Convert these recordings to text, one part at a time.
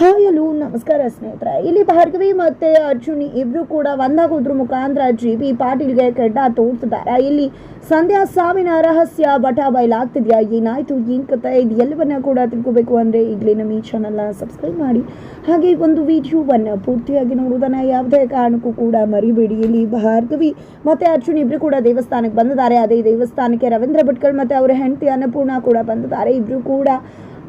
Hi hello ನಮಸ್ಕಾರ ಸ್ನೇಹಿತರೆ. ಇಲ್ಲಿ ಭಾರ್ಗವಿ ಮತ್ತೆ ಅರ್ಜುನಿ ಇಬ್ಬರು ಕೂಡ ಒಂದಾಗೋದ್ರ ಮುಖಾಂತರ ಜಿ ಬಿ ಪಾಟೀಲ್ಗೆ ಕೆಡ್ಡ ತೋರ್ತಿದ್ದಾರೆ. ಇಲ್ಲಿ ಸಂಧ್ಯಾ ಸಾವಿನ ರಹಸ್ಯ ಬಟ ಬಯಲಾಗ್ತಿದ್ಯಾ? ಏನಾಯ್ತು? ಏನು ಕತೆ ಇದು ಎಲ್ಲವನ್ನ ಕೂಡ ತಿಳ್ಕೋಬೇಕು ಅಂದ್ರೆ ಈಗಲೇ ನಮ್ಮ ಈ ಚಾನಲ್ನ ಸಬ್ಸ್ಕ್ರೈಬ್ ಮಾಡಿ. ಹಾಗೆ ಒಂದು ವಿಡಿಯೋವನ್ನು ಪೂರ್ತಿಯಾಗಿ ನೋಡುವುದನ್ನ ಯಾವುದೇ ಕಾರಣಕ್ಕೂ ಕೂಡ ಮರಿಬೇಡಿ. ಇಲ್ಲಿ ಭಾರ್ಗವಿ ಮತ್ತೆ ಅರ್ಜುನ್ ಇಬ್ಬರು ಕೂಡ ದೇವಸ್ಥಾನಕ್ಕೆ ಬಂದಿದ್ದಾರೆ. ಅದೇ ದೇವಸ್ಥಾನಕ್ಕೆ ರವೀಂದ್ರ ಭಟ್ಕಳ್ ಮತ್ತೆ ಅವರ ಹೆಂಡತಿ ಅನ್ನಪೂರ್ಣ ಕೂಡ ಬಂದಿದ್ದಾರೆ. ಇಬ್ಬರು ಕೂಡ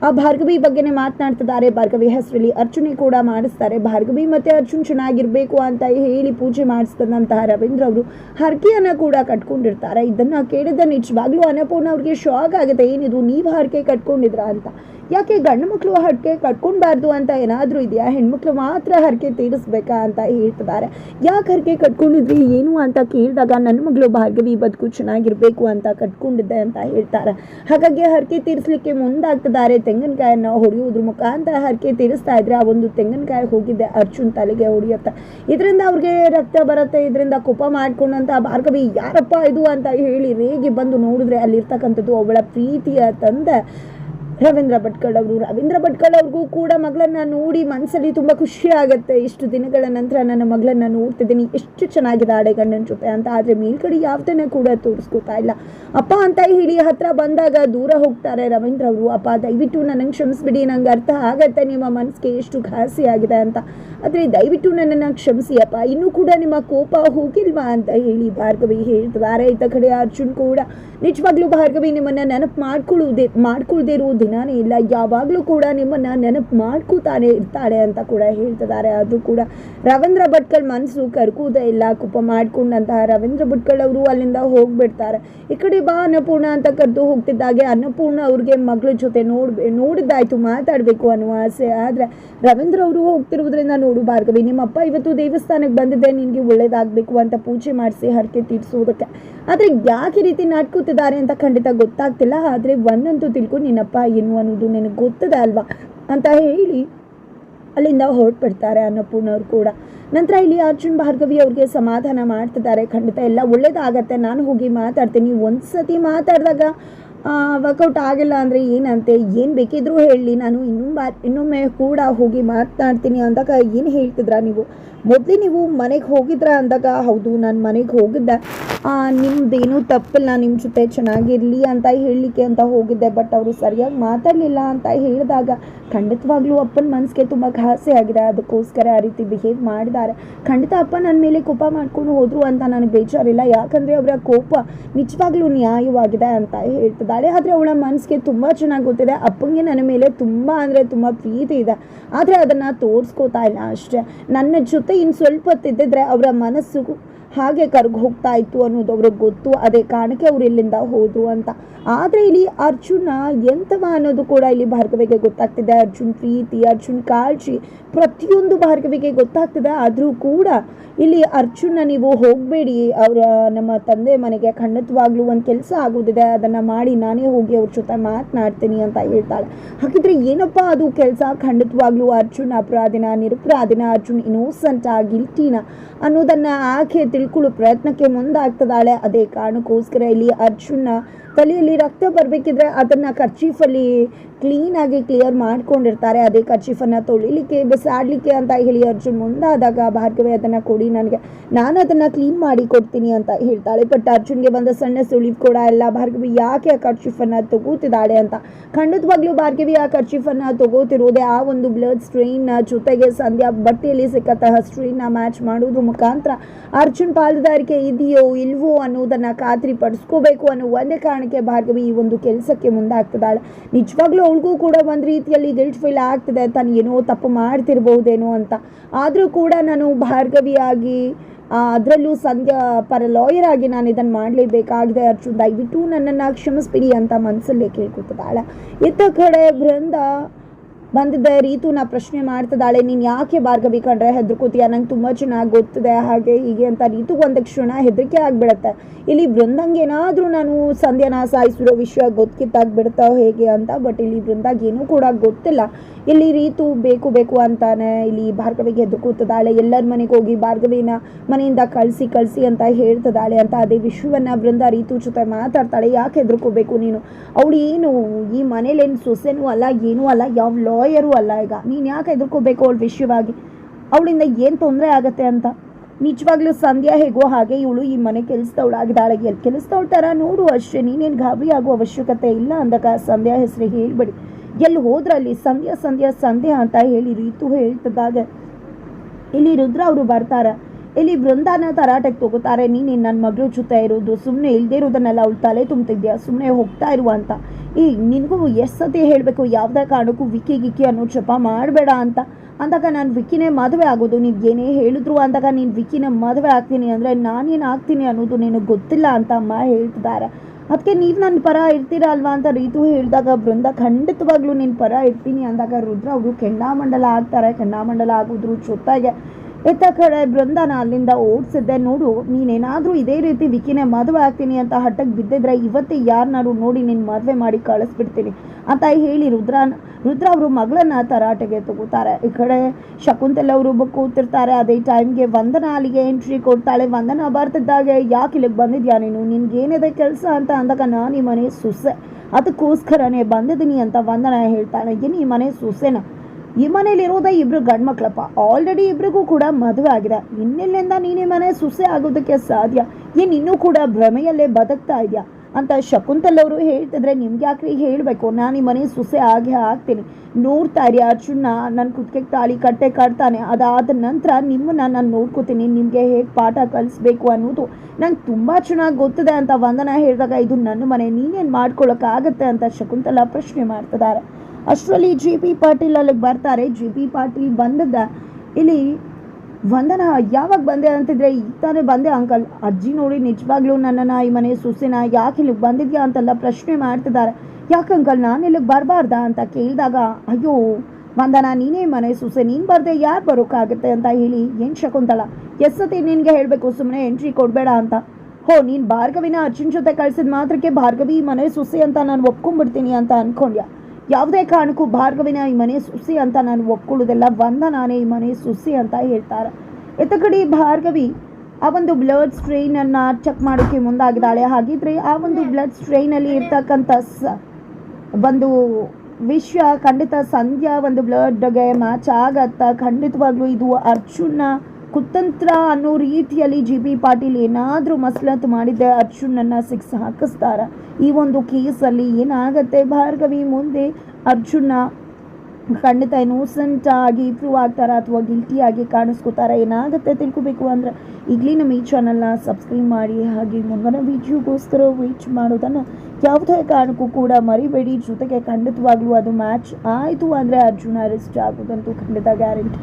ಆ ಭಾರ್ಗವಿ ಬಗ್ಗೆನೇ ಮಾತನಾಡ್ತಿದ್ದಾರೆ. ಭಾರ್ಗವಿ ಹೆಸರಲ್ಲಿ ಅರ್ಚನೆ ಕೂಡ ಮಾಡಿಸ್ತಾರೆ. ಭಾರ್ಗವಿ ಮತ್ತೆ ಅರ್ಜುನ್ ಚೆನ್ನಾಗಿರ್ಬೇಕು ಅಂತ ಹೇಳಿ ಪೂಜೆ ಮಾಡಿಸ್ತದಂತಹ ರವೀಂದ್ರ ಅವರು ಹರಕೆಯನ್ನು ಕೂಡ ಕಟ್ಕೊಂಡಿರ್ತಾರೆ. ಇದನ್ನ ಕೇಳಿದ ನಿಜವಾಗ್ಲೂ ಅನ್ನಪೂರ್ಣ ಅವ್ರಿಗೆ ಶಾಕ್ ಆಗುತ್ತೆ. ಏನಿದು, ನೀವು ಹರಕೆ ಕಟ್ಕೊಂಡಿದ್ರಾ ಅಂತ. ಯಾಕೆ ಗಂಡು ಮಕ್ಕಳು ಹರಕೆ ಕಟ್ಕೊಳ್ಬಾರ್ದು ಅಂತ ಏನಾದರೂ ಇದೆಯಾ? ಹೆಣ್ಮಕ್ಳು ಮಾತ್ರ ಹರಕೆ ತೀರಿಸ್ಬೇಕಾ ಅಂತ ಹೇಳ್ತಿದ್ದಾರೆ. ಯಾಕೆ ಹರಕೆ ಕಟ್ಕೊಂಡಿದ್ರಿ ಏನು ಅಂತ ಕೇಳಿದಾಗ ನನ್ನ ಮಗಳು ಭಾರ್ಗವಿ ಬದುಕು ಚೆನ್ನಾಗಿರಬೇಕು ಅಂತ ಕಟ್ಕೊಂಡಿದ್ದೆ ಅಂತ ಹೇಳ್ತಾರೆ. ಹಾಗಾಗಿ ಹರಕೆ ತೀರಿಸ್ಲಿಕ್ಕೆ ಮುಂದಾಗ್ತಿದ್ದಾರೆ. ತೆಂಗಿನಕಾಯನ್ನು ಹೊಡೆಯೋದ್ರ ಮುಖಾಂತರ ಹರಕೆ ತೀರಿಸ್ತಾ ಇದ್ರೆ ಆ ಒಂದು ತೆಂಗಿನಕಾಯಿ ಹೋಗಿದ್ದೆ ಅರ್ಜುನ್ ತಲೆಗೆ ಹೊಡೆಯುತ್ತೆ. ಇದರಿಂದ ಅವ್ರಿಗೆ ರಕ್ತ ಬರುತ್ತೆ, ಇದರಿಂದ ಕೋಪ ಮಾಡ್ಕೊಂಡಂತ ಭಾರ್ಗವಿ, ಯಾರಪ್ಪ ಇದು ಅಂತ ಹೇಳಿ ರೇಗಿ ಬಂದು ನೋಡಿದ್ರೆ ಅಲ್ಲಿರ್ತಕ್ಕಂಥದ್ದು ಅವಳ ಪ್ರೀತಿಯ ತಂದೆ. ರವೀಂದ್ರ ಭಟ್ಕಳ್ ಅವರು, ರವೀಂದ್ರ ಭಟ್ಕಳ್ ಅವ್ರಿಗೂ ಕೂಡ ಮಗಳನ್ನ ನೋಡಿ ಮನಸ್ಸಲ್ಲಿ ತುಂಬ ಖುಷಿ ಆಗುತ್ತೆ. ಇಷ್ಟು ದಿನಗಳ ನಂತರ ನನ್ನ ಮಗಳನ್ನ ನೋಡ್ತಿದ್ದೀನಿ. ಎಷ್ಟು ಚೆನ್ನಾಗಿದೆ ಆಡೆ ಗಂಡನ ಜೊತೆ ಅಂತ. ಆದರೆ ಮೇಲ್ಗಡೆ ಯಾವ್ದನ್ನ ಕೂಡ ತೋರಿಸ್ಕೊತಾ ಇಲ್ಲ. ಅಪ್ಪ ಅಂತ ಹೇಳಿ ಹತ್ರ ಬಂದಾಗ ದೂರ ಹೋಗ್ತಾರೆ ರವೀಂದ್ರ ಅವರು. ಅಪ್ಪ, ದಯವಿಟ್ಟು ನನಗೆ ಕ್ಷಮಿಸ್ಬಿಡಿ. ನಂಗೆ ಅರ್ಥ ಆಗತ್ತೆ ನಿಮ್ಮ ಮನಸ್ಸಿಗೆ ಎಷ್ಟು ಘಾಸಿ ಆಗಿದೆ ಅಂತ. ಆದರೆ ದಯವಿಟ್ಟು ನನ್ನನ್ನು ಕ್ಷಮಿಸಿ ಅಪ್ಪ. ಇನ್ನೂ ಕೂಡ ನಿಮ್ಮ ಕೋಪ ಹೋಗಿಲ್ವಾ ಅಂತ ಹೇಳಿ ಭಾರ್ಗವಿ ಹೇಳ್ತಾರೆ. ಇದ್ದ ಕಡೆ ಅರ್ಜುನ್ ಕೂಡ, ನಿಜವಾಗ್ಲೂ ಭಾರ್ಗವಿ ನಿಮ್ಮನ್ನ ನೆನಪು ಮಾಡ್ಕೊಳ್ಳುವುದೇ ಮಾಡ್ಕೊಳ್ದೇ ಇರೋ ದಿನಾನೇ ಇಲ್ಲ, ಯಾವಾಗಲೂ ಕೂಡ ನಿಮ್ಮನ್ನ ನೆನಪು ಮಾಡ್ಕೋತಾನೆ ಇರ್ತಾಳೆ ಅಂತ ಕೂಡ ಹೇಳ್ತಿದ್ದಾರೆ. ಆದರೂ ಕೂಡ ರವೀಂದ್ರ ಭಟ್ಕಳ್ ಮನಸ್ಸು ಕರ್ಕೋದೇ ಇಲ್ಲ, ಕುಪ ಮಾಡ್ಕೊಂಡಂತಹ ರವೀಂದ್ರ ಭಟ್ಕಳ್ ಅವರು ಅಲ್ಲಿಂದ ಹೋಗ್ಬಿಡ್ತಾರೆ. ಈ ಕಡೆ ಬಾ ಅನ್ನಪೂರ್ಣ ಅಂತ ಕರೆದು ಹೋಗ್ತಿದ್ದಾಗೆ, ಅನ್ನಪೂರ್ಣ ಅವ್ರಿಗೆ ಮಗಳ ಜೊತೆ ನೋಡ್ಬೇ ನೋಡಿದ್ದಾಯ್ತು, ಮಾತಾಡಬೇಕು ಅನ್ನುವ ಆಸೆ. ಆದರೆ ರವೀಂದ್ರ ಅವರು ಹೋಗ್ತಿರುವುದರಿಂದ ನೋಡು ಭಾರ್ಗವಿ, ನಿಮ್ಮಪ್ಪ ಇವತ್ತು ದೇವಸ್ಥಾನಕ್ಕೆ ಬಂದಿದ್ದೆ ನಿನಗೆ ಒಳ್ಳೇದಾಗಬೇಕು ಅಂತ ಪೂಜೆ ಮಾಡಿಸಿ ಹರಕೆ ತೀರಿಸೋದಕ್ಕೆ. ಆದರೆ ಯಾಕೆ ರೀತಿ ನಾಟ್ಕೋತಿದ್ದಾರೆ ಅಂತ ಖಂಡಿತ ಗೊತ್ತಾಗ್ತಿಲ್ಲ. ಆದರೆ ಒಂದಂತೂ ತಿಳ್ಕೊ, ನಿನ್ನಪ್ಪ ಏನು ಅನ್ನೋದು ನಿನಗೆ ಗೊತ್ತದ ಅಲ್ವಾ? ಅಂತ ಹೇಳಿ ಅಲ್ಲಿಂದ ಹೊರಟ್ಬಿಡ್ತಾರೆ ಅನ್ನಪೂರ್ಣ ಅವ್ರು ಕೂಡ. ನಂತರ ಇಲ್ಲಿ ಅರ್ಜುನ್ ಭಾರ್ಗವಿ ಅವ್ರಿಗೆ ಸಮಾಧಾನ ಮಾಡ್ತಿದ್ದಾರೆ. ಖಂಡಿತ ಎಲ್ಲ ಒಳ್ಳೇದಾಗತ್ತೆ. ನಾನು ಹೋಗಿ ಮಾತಾಡ್ತೀನಿ. ಒಂದು ಸತಿ ಮಾತಾಡಿದಾಗ ವರ್ಕೌಟ್ ಆಗಿಲ್ಲ ಅಂದರೆ ಏನಂತೆ? ಏನು ಬೇಕಿದ್ರೂ ಹೇಳಿ. ನಾನು ಇನ್ನೊಂದು ಬಾ, ಇನ್ನೊಮ್ಮೆ ಕೂಡ ಹೋಗಿ ಮಾತನಾಡ್ತೀನಿ ಅಂದಾಗ ಏನು ಹೇಳ್ತಿದ್ರ ನೀವು? ಮೊದಲೇ ನೀವು ಮನೆಗೆ ಹೋಗಿದ್ರ ಅಂದಾಗ, ಹೌದು, ನಾನು ಮನೆಗೆ ಹೋಗಿದ್ದೆ. ನಿಮ್ಮದೇನೂ ತಪ್ಪಿಲ್ಲ ನಿಮ್ಮ ಜೊತೆ ಚೆನ್ನಾಗಿರಲಿ ಅಂತ ಹೇಳಲಿಕ್ಕೆ ಅಂತ ಹೋಗಿದ್ದೆ. ಬಟ್ ಅವರು ಸರಿಯಾಗಿ ಮಾತಾಡಲಿಲ್ಲ ಅಂತ ಹೇಳಿದಾಗ ಖಂಡಿತವಾಗ್ಲೂ ಅಪ್ಪನ ಮನಸ್ಸಿಗೆ ತುಂಬ ಘಾಸೆ ಆಗಿದೆ. ಅದಕ್ಕೋಸ್ಕರ ಆ ರೀತಿ ಬಿಹೇವ್ ಮಾಡಿದ್ದಾರೆ. ಖಂಡಿತ ಅಪ್ಪ ನನ್ನ ಮೇಲೆ ಕೋಪ ಮಾಡ್ಕೊಂಡು ಹೋದ್ರು ಅಂತ ನನಗೆ ಬೇಜಾರಿಲ್ಲ. ಯಾಕಂದರೆ ಅವರ ಕೋಪ ನಿಜವಾಗ್ಲೂ ನ್ಯಾಯವಾಗಿದೆ ಅಂತ ಹೇಳ್ತಿದ್ದಾಳೆ. ಆದರೆ ಅವಳ ಮನಸ್ಸಿಗೆ ತುಂಬ ಚೆನ್ನಾಗಿ ಗೊತ್ತಿದೆ. ಅಪ್ಪಂಗೆ ನನ್ನ ಮೇಲೆ ತುಂಬ ಅಂದರೆ ತುಂಬ ಪ್ರೀತಿ ಇದೆ. ಆದರೆ ಅದನ್ನು ತೋರಿಸ್ಕೋತಾ ಇಲ್ಲ ಅಷ್ಟೇ. ನನ್ನ ಜೊತೆ ಇನ್ನು ಸ್ವಲ್ಪ ಹೊತ್ತಿದ್ದಿದ್ರೆ ಅವರ ಮನಸ್ಸು ಹಾಗೆ ಕರ್ಗ್ ಹೋಗ್ತಾ ಇತ್ತು ಅನ್ನೋದು ಅವ್ರಿಗೆ ಗೊತ್ತು. ಅದೇ ಕಾರಣಕ್ಕೆ ಅವ್ರು ಇಲ್ಲಿಂದ ಹೋದ್ರು ಅಂತ. ಆದರೆ ಇಲ್ಲಿ ಅರ್ಜುನ ಎಂತವ ಅನ್ನೋದು ಕೂಡ ಇಲ್ಲಿ ಭಾರ್ಗವಿಗೆ ಗೊತ್ತಾಗ್ತಿದೆ. ಅರ್ಜುನ್ ಪ್ರೀತಿ, ಅರ್ಜುನ್ ಕಾಳಜಿ, ಪ್ರತಿಯೊಂದು ಭಾರ್ಗವಿಗೆ ಗೊತ್ತಾಗ್ತಿದೆ. ಆದರೂ ಕೂಡ ಇಲ್ಲಿ ಅರ್ಜುನ, ನೀವು ಹೋಗಬೇಡಿ. ಅವರ ನಮ್ಮ ತಂದೆ ಮನೆಗೆ ಖಂಡಿತವಾಗ್ಲೂ ಒಂದು ಕೆಲಸ ಆಗೋದಿದೆ. ಅದನ್ನು ಮಾಡಿ ನಾನೇ ಹೋಗಿ ಅವ್ರ ಜೊತೆ ಮಾತನಾಡ್ತೀನಿ ಅಂತ ಹೇಳ್ತಾಳೆ. ಹಾಗಿದ್ರೆ ಏನಪ್ಪ ಅದು ಕೆಲಸ? ಖಂಡಿತವಾಗ್ಲೂ ಅರ್ಜುನ್ ಅಪರಾಧಿನ, ನಿರಪರಾಧಿನ, ಅರ್ಜುನ್ ಇನ್ನೋಸೆಂಟ ಗಿಲ್ಟಿನ ಅನ್ನೋದನ್ನು ಆಕೆ ತಿಳ್ಕೊಳ್ಳೋ ಪ್ರಯತ್ನಕ್ಕೆ ಮುಂದಾಗ್ತದಾಳೆ. ಅದೇ ಕಾರಣಕ್ಕೋಸ್ಕರ ಇಲ್ಲಿ ಅರ್ಜುನ್ನ ತಲೆಯಲ್ಲಿ ರಕ್ತ ಬರಬೇಕಿದ್ರೆ ಅದನ್ನು ಕರ್ಚೀಫಲ್ಲಿ ಕ್ಲೀನಾಗಿ ಕ್ಲಿಯರ್ ಮಾಡ್ಕೊಂಡಿರ್ತಾರೆ. ಅದೇ ಕರ್ಚೀಫನ್ನು ತೊಳಿಲಿಕ್ಕೆ, ಬಿಸಾಡಲಿಕ್ಕೆ ಅಂತ ಹೇಳಿ ಅರ್ಜುನ್ ಮುಂದಾದಾಗ ಭಾರ್ಗವಿ ಅದನ್ನು ಕೊಡಿ, ನನಗೆ ನಾನು ಅದನ್ನು ಕ್ಲೀನ್ ಮಾಡಿ ಕೊಡ್ತೀನಿ ಅಂತ ಹೇಳ್ತಾಳೆ. ಬಟ್ ಅರ್ಜುನ್ಗೆ ಬಂದ ಸಣ್ಣ ಸುಳಿವು ಕೂಡ ಎಲ್ಲ ಭಾರ್ಗವಿ ಯಾಕೆ ಆ ಕರ್ಚೀಫನ್ನು ತಗೋತಿದ್ದಾಳೆ ಅಂತ? ಖಂಡಿತವಾಗ್ಲೂ ಭಾರ್ಗವಿ ಆ ಕರ್ಚೀಫನ್ನು ತಗೋತಿರೋದೆ ಆ ಒಂದು ಬ್ಲಡ್ ಸ್ಟ್ರೈನ್ನ ಜೊತೆಗೆ ಸಂಧ್ಯಾ ಬಟ್ಟೆಯಲ್ಲಿ ಸಿಕ್ಕಂತಹ ಸ್ಟ್ರೈನ್ನ ಮ್ಯಾಚ್ ಮಾಡೋದ್ರ ಮುಖಾಂತರ ಅರ್ಜುನ್ ಪಾಲುದಾರಿಕೆ ಇದೆಯೋ ಇಲ್ವೋ ಅನ್ನೋದನ್ನು ಖಾತ್ರಿ ಪಡಿಸ್ಕೋಬೇಕು ಅನ್ನೋ ಒಂದೇ ಕಾರಣಕ್ಕೆ ಭಾರ್ಗವಿ ಈ ಒಂದು ಕೆಲಸಕ್ಕೆ ಮುಂದಾಗ್ತದಾಳೆ ನಿಜವಾಗ್ಲೂ ಅವಳಿಗೂ ಕೂಡ ಒಂದು ರೀತಿಯಲ್ಲಿ ಗಿಲ್ಟ್ ಫೀಲ್ ಆಗ್ತಿದೆ. ತಾನು ಏನೋ ತಪ್ಪು ಮಾಡ್ತಿರ್ಬೋದೇನೋ ಅಂತ. ಆದರೂ ಕೂಡ ನಾನು ಭಾರ್ಗವಿಯಾಗಿ ಅದರಲ್ಲೂ ಸಂಧ್ಯಾ ಪರ ಲಾಯರ್ ಆಗಿ ನಾನು ಇದನ್ನು ಮಾಡಲೇಬೇಕಾಗಿದೆ ಅರ್ಜುನ್. ದಯವಿಟ್ಟು ನನ್ನನ್ನು ಕ್ಷಮಿಸ್ಬಿಡಿ ಅಂತ ಮನಸ್ಸಲ್ಲೇ ಕೇಳ್ಕೊತಿದ್ದಾಳೆ. ಇತ್ತ ಕಡೆ ಬೃಂದ ಬಂದಿದ್ದೆ ನಾ ಪ್ರಶ್ನೆ ಮಾಡ್ತಿದ್ದಾಳೆ. ನೀನು ಯಾಕೆ ಭಾರ್ಗವಿ ಕಂಡ್ರೆ ಹೆದರ್ಕೋತೀಯ? ನಂಗೆ ತುಂಬ ಚೆನ್ನಾಗಿ ಗೊತ್ತಿದೆ. ಹಾಗೆ ಹೀಗೆ ಅಂತ ರೀತು ಒಂದು ಕ್ಷಣ ಹೆದರಿಕೆ ಆಗಿಬಿಡುತ್ತೆ. ಇಲ್ಲಿ ಬೃಂದಂಗೆ ಏನಾದರೂ ನಾನು ಸಂಧ್ಯಾನ ಸಾಯಿಸಿರೋ ವಿಷಯ ಗೊತ್ತಿತ್ತಾಗ್ಬಿಡ್ತಾ ಹೇಗೆ ಅಂತ, ಬಟ್ ಇಲ್ಲಿ ಬೃಂದಾಗ ಏನೂ ಕೂಡ ಗೊತ್ತಿಲ್ಲ. ಇಲ್ಲಿ ರೀತು ಬೇಕು ಬೇಕು ಅಂತಾನೆ ಇಲ್ಲಿ ಭಾರ್ಗವಿಗೆ ಹೆದರ್ಕೋತಿದ್ದಾಳೆ. ಎಲ್ಲರ ಮನೆಗೆ ಹೋಗಿ ಭಾರ್ಗವಿನ ಮನೆಯಿಂದ ಕಳಿಸಿ ಕಳಿಸಿ ಅಂತ ಹೇಳ್ತಿದ್ದಾಳೆ ಅಂತ ಅದೇ ವಿಷಯವನ್ನ ಬೃಂದ ರೀತು ಜೊತೆ ಮಾತಾಡ್ತಾಳೆ. ಯಾಕೆ ಹೆದರ್ಕೋಬೇಕು ನೀನು? ಅವಳು ಏನು ಈ ಮನೇಲೇನು ಸೊಸೆನೂ ಅಲ್ಲ, ಏನೂ ಅಲ್ಲ, ಯಾವ ಲಾಯರು ಅಲ್ಲ ಈಗ. ನೀನು ಯಾಕೆ ಎದುರ್ಕೋಬೇಕು ಅವಳ ವಿಷಯವಾಗಿ? ಅವಳಿಂದ ಏನು ತೊಂದರೆ ಆಗತ್ತೆ ಅಂತ? ನಿಜವಾಗ್ಲೂ ಸಂಧ್ಯಾ ಹೇಗೋ ಹಾಗೆ ಇವಳು ಈ ಮನೆ ಕೆಲಸದವಳಾಗಿದ್ದಾಳೆ ಎಲ್ಲಿ ಕೆಲಸದವಳ ಥರ ನೋಡು ಅಷ್ಟೇ, ನೀನೇನು ಗಾಬರಿ ಆಗೋ ಅವಶ್ಯಕತೆ ಇಲ್ಲ ಅಂದಾಗ ಸಂಧ್ಯಾ ಹೆಸರು ಹೇಳಿಬಿಡಿ. ಎಲ್ಲಿ ಹೋದ್ರಲ್ಲಿ ಸಂಧ್ಯಾ ಸಂಧ್ಯಾ ಸಂಧ್ಯಾ ಅಂತ ಹೇಳಿ ರೀತು ಹೇಳ್ತದಾಗ. ಇಲ್ಲಿ ರುದ್ರ ಅವರು ಬರ್ತಾರೆ. ಇಲ್ಲಿ ಬೃಂದಾನ ತರಾಟೆಗೆ ತಗೋತಾರೆ ನೀನು ನನ್ನ ಮಗಳ ಜೊತೆ ಇರೋದು ಸುಮ್ಮನೆ ಇಲ್ಲದೆ ಇರೋದನ್ನೆಲ್ಲ ಅವಳು ತಲೆ ತುಂಬ್ತಿದ್ಯಾ? ಸುಮ್ಮನೆ ಹೋಗ್ತಾ ಇರುವ ಅಂತ. ಈ ನಿನಗೂ ಎಷ್ಟು ಸತಿ ಹೇಳಬೇಕು, ಯಾವುದೇ ಕಾರಣಕ್ಕೂ ವಿಕಿ ಗಿಕ್ಕಿ ಅನ್ನೋ ಜಪ ಮಾಡಬೇಡ ಅಂತ. ಅಂದಾಗ ನಾನು ವಿಕಿನೇ ಮದುವೆ ಆಗೋದು ನೀವು ಏನೇ ಹೇಳಿದ್ರು ಅಂದಾಗ ನೀನು ವಿಕಿನ ಮದುವೆ ಆಗ್ತೀನಿ ಅಂದರೆ ನಾನೇನು ಆಗ್ತೀನಿ ಅನ್ನೋದು ನಿನಗೆ ಗೊತ್ತಿಲ್ಲ ಅಂತ ಅಮ್ಮ ಹೇಳ್ತಿದ್ದಾರೆ. ಅದಕ್ಕೆ ನೀವು ನನ್ನ ಪರ ಇರ್ತೀರ ಅಲ್ವಾ ಅಂತ ರೀತು ಹೇಳಿದಾಗ ಬೃಂದ ಖಂಡಿತವಾಗ್ಲೂ ನಿನ್ನ ಪರ ಇರ್ತೀನಿ ಅಂದಾಗ ರುದ್ರ ಅವರು ಕೆಂಡಾಮಂಡಲ ಆಗ್ತಾರೆ. ಕೆಂಡಾಮಂಡಲ ಆಗೋದ್ರ ಜೊತೆಗೆ ಎತ್ತ ಕಡೆ ಬೃಂದನ ಅಲ್ಲಿಂದ ಓಡಿಸಿದ್ದೆ. ನೋಡು, ನೀನೇನಾದರೂ ಇದೇ ರೀತಿ ವಿಕಿನೇ ಮದುವೆ ಆಗ್ತೀನಿ ಅಂತ ಹಠಕ್ಕೆ ಬಿದ್ದಿದ್ರೆ ಇವತ್ತೇ ಯಾರನ್ನಾರು ನೋಡಿ ನಿನ್ನ ಮದುವೆ ಮಾಡಿ ಕಳಿಸ್ಬಿಡ್ತೀನಿ ಅಂತ ಹೇಳಿ ರುದ್ರ ರುದ್ರ ಅವರು ಮಗಳನ್ನ ತರಾಟೆಗೆ ತಗೋತಾರೆ ಈ ಕಡೆ ಶಕುಂತಲೆ ಅವರು ಕೂತಿರ್ತಾರೆ. ಅದೇ ಟೈಮ್ಗೆ ವಂದನಾ ಅಲ್ಲಿಗೆ ಎಂಟ್ರಿ ಕೊಡ್ತಾಳೆ. ವಂದನಾ ಬರ್ತಿದ್ದಾಗೆ, ಯಾಕೆ ಇಲ್ಲಿಗೆ ಬಂದಿದ್ಯಾ ನೀನು? ನಿನ್ಗೇನಿದೆ ಕೆಲಸ ಅಂತ ಅಂದಾಗ ನಾನು ಈ ಮನೆ ಸುಸೆ. ಅದಕ್ಕೋಸ್ಕರನೇ ಬಂದಿದ್ದೀನಿ ಅಂತ ವಂದನಾ ಹೇಳ್ತಾಳೆ. ಏನು ಈ ಮನೆ ಸೊಸೆನ? ಈ ಮನೇಲಿ ಇರೋದೇ ಇಬ್ರು ಗಂಡು ಮಕ್ಕಳಪ್ಪ ಆಲ್ರೆಡಿ ಇಬ್ರಿಗೂ ಕೂಡ ಮದುವೆ ಆಗಿದೆ. ಇನ್ನೆಲ್ಲಿಂದ ನೀನು ಮನೆ ಸುಸೆ ಆಗೋದಕ್ಕೆ ಸಾಧ್ಯ? ಏನು ಇನ್ನೂ ಕೂಡ ಭ್ರಮೆಯಲ್ಲೇ ಬದುಕ್ತಾ ಇದೆಯಾ? ಅಂತ ಶಕುಂತಲ್ ಅವರು ಹೇಳ್ತಿದ್ರೆ ನಿಮ್ಗೆ ಯಾಕ್ರಿ ಹೇಳಬೇಕು? ನಾನು ಈ ಮನೆ ಸುಸೆ ಆಗೇ ಹಾಕ್ತೀನಿ ನೋಡ್ತಾ ಇರಿ, ಅರ್ಜುನ ನನ್ನ ಕುತ್ತಿಗೆ ತಾಳಿ ಕಟ್ಟೆ ಕಟ್ತಾನೆ. ಅದಾದ ನಂತರ ನಿಮ್ಮನ್ನ ನಾನು ನೋಡ್ಕೋತೀನಿ. ನಿಮಗೆ ಹೇಗೆ ಪಾಠ ಕಲಿಸ್ಬೇಕು ಅನ್ನೋದು ನಂಗೆ ತುಂಬ ಚೆನ್ನಾಗಿ ಗೊತ್ತಿದೆ ಅಂತ ವಂದನ ಹೇಳಿದಾಗ, ಇದು ನನ್ನ ಮನೆ. ನೀನೇನು ಮಾಡ್ಕೊಳ್ಳೋಕ್ಕಾಗತ್ತೆ ಅಂತ ಶಕುಂತಲ ಪ್ರಶ್ನೆ ಮಾಡ್ತಿದ್ದಾರೆ. ಅಷ್ಟರಲ್ಲಿ ಜಿ ಪಿ ಪಾಟೀಲ್ ಅಲ್ಲಿಗೆ ಬರ್ತಾರೆ. ಜಿ ಪಿ ಪಾಟೀಲ್ ಬಂದದ್ದ ಇಲ್ಲಿ ವಂದನ ಯಾವಾಗ ಬಂದೆ ಅಂತಿದ್ರೆ ಈಗ ತಾನೇ ಬಂದೆ ಅಂಕಲ್. ಅಜ್ಜಿ ನೋಡಿ ನಿಜವಾಗ್ಲೂ ನನ್ನನ್ನು, ಈ ಮನೆ ಸೊಸೆನ ಯಾಕೆ ಇಲ್ಲಿಗೆ ಬಂದಿದ್ಯಾ ಅಂತೆಲ್ಲ ಪ್ರಶ್ನೆ ಮಾಡ್ತಿದ್ದಾರೆ. ಯಾಕೆ ಅಂಕಲ್, ನಾನು ಇಲ್ಲಿಗೆ ಬರಬಾರ್ದಾ ಅಂತ ಕೇಳಿದಾಗ, ಅಯ್ಯೋ, ವಂದನ, ನೀನೇ ಮನೆ ಸುಸೆ, ನೀನು ಬರದೆ, ಯಾರು ಬರೋಕ್ಕಾಗುತ್ತೆ ಅಂತ ಹೇಳಿ ಏನು ಶಕುಂತಳ ಎಷ್ಟೊತ್ತಿ ನಿನಗೆ ಹೇಳಬೇಕು ಸುಮ್ಮನೆ ಎಂಟ್ರಿ ಕೊಡಬೇಡ ಅಂತ. ಹೋ, ನೀನು ಭಾರ್ಗವಿನ ಅರ್ಜುನ್ ಜೊತೆ ಕಳ್ಸಿದ ಮಾತ್ರಕ್ಕೆ ಭಾರ್ಗವಿ ಮನೆ ಸುಸೆ ಅಂತ ನಾನು ಒಪ್ಕೊಂಡ್ಬಿಡ್ತೀನಿ ಅಂತ ಅನ್ಕೊಂಡ್ಯಾ? ಯಾವುದೇ ಕಾರಣಕ್ಕೂ ಭಾರ್ಗವಿನ ಈ ಮನೆ ಸುಸಿ ಅಂತ ನಾನು ಒಪ್ಕೊಳ್ಳೋದಿಲ್ಲ ಬಂದ ನಾನೇ ಈ ಮನೆ ಸುಸಿ ಅಂತ ಹೇಳ್ತಾರೆ. ಎತ್ತ ಕಡೆ ಭಾರ್ಗವಿ ಆ ಒಂದು ಬ್ಲಡ್ ಸ್ಟ್ರೈನನ್ನು ಚೆಕ್ ಮಾಡೋಕ್ಕೆ ಮುಂದಾಗಿದ್ದಾಳೆ. ಹಾಗಿದ್ರೆ ಆ ಒಂದು ಬ್ಲಡ್ ಸ್ಟ್ರೈನಲ್ಲಿ ಇರ್ತಕ್ಕಂಥ ಸ ಒಂದು ವಿಷಯ ಖಂಡಿತ ಸಂಧ್ಯಾ ಒಂದು ಬ್ಲಡ್ಗೆ ಮ್ಯಾಚ್ ಆಗತ್ತ. ಖಂಡಿತವಾಗ್ಲೂ ಇದು ಅರ್ಜುನ್ನ ಕುತಂತ್ರ ಅನ್ನೋ ರೀತಿಯಲ್ಲಿ ಜಿ ಬಿ ಪಾಟೀಲ್ ಏನಾದರೂ ಮಸಲತ್ ಮಾಡಿದ್ದೆ ಅರ್ಜುನನ್ನು ಸಿಕ್ಸ್ ಹಾಕಿಸ್ತಾರ. ಈ ಒಂದು ಕೇಸಲ್ಲಿ ಏನಾಗತ್ತೆ ಭಾರ್ಗವಿ ಮುಂದೆ? ಅರ್ಜುನ ಖಂಡಿತ ಇನ್ನೋಸೆಂಟ್ ಆಗಿ ಪ್ರೂವ್ ಆಗ್ತಾರ ಅಥವಾ ಗಿಲ್ಟಿಯಾಗಿ ಕಾಣಿಸ್ಕೋತಾರ? ಏನಾಗುತ್ತೆ ತಿಳ್ಕೊಬೇಕು ಅಂದ್ರೆ ಈಗಲೇ ನಮ್ಮ ಈ ಚಾನಲ್ನ ಸಬ್ಸ್ಕ್ರೈಬ್ ಮಾಡಿ ಹಾಗೆ ಮುಂದಿನ ವಿಡಿಯೋಗೋಸ್ಕರ ವೇಟ್ ಮಾಡೋದನ್ನು ಯಾವುದೇ ಕಾರಣಕ್ಕೂ ಕೂಡ ಮರಿಬೇಡಿ. ಜೊತೆಗೆ ಖಂಡಿತವಾಗ್ಲೂ ಅದು ಮ್ಯಾಚ್ ಆಯಿತು ಅಂದರೆ ಅರ್ಜುನ ಅರೆಸ್ಟ್ ಆಗೋದಂತೂ ಖಂಡಿತ ಗ್ಯಾರಂಟಿ